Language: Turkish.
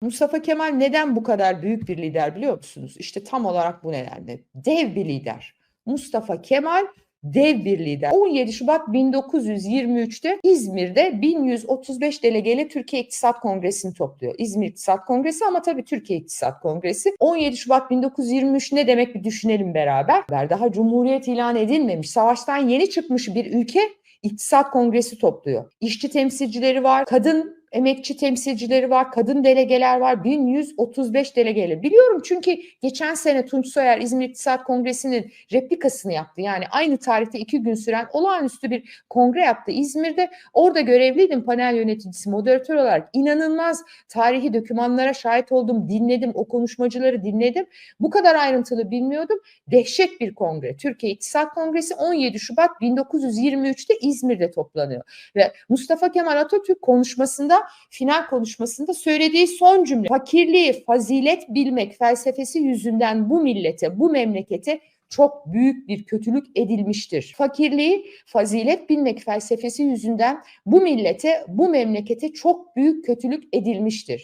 Mustafa Kemal neden bu kadar büyük bir lider biliyor musunuz? İşte tam olarak bu nedenle. Dev bir lider. Mustafa Kemal dev bir lider. 17 Şubat 1923'te İzmir'de 1135 delegeyle Türkiye İktisat Kongresi'ni topluyor. İzmir İktisat Kongresi ama tabii Türkiye İktisat Kongresi. 17 Şubat 1923 ne demek bir düşünelim beraber. Daha Cumhuriyet ilan edilmemiş, savaştan yeni çıkmış bir ülke İktisat Kongresi topluyor. İşçi temsilcileri var, kadın emekçi temsilcileri var, kadın delegeler var, 1135 delegeyle. Biliyorum çünkü geçen sene Tunç Soyer İzmir İktisat Kongresi'nin replikasını yaptı. Yani aynı tarihte iki gün süren olağanüstü bir kongre yaptı İzmir'de. Orada görevliydim panel yöneticisi, moderatör olarak. İnanılmaz tarihi dokümanlara şahit oldum, dinledim, o konuşmacıları dinledim. Bu kadar ayrıntılı bilmiyordum. Dehşet bir kongre. Türkiye İktisat Kongresi 17 Şubat 1923'te İzmir'de toplanıyor. Ve Mustafa Kemal Atatürk konuşmasında final konuşmasında söylediği son cümle fakirliği fazilet bilmek felsefesi yüzünden bu millete, bu memlekete çok büyük bir kötülük edilmiştir. Fakirliği fazilet bilmek felsefesi yüzünden bu millete, bu memlekete çok büyük kötülük edilmiştir.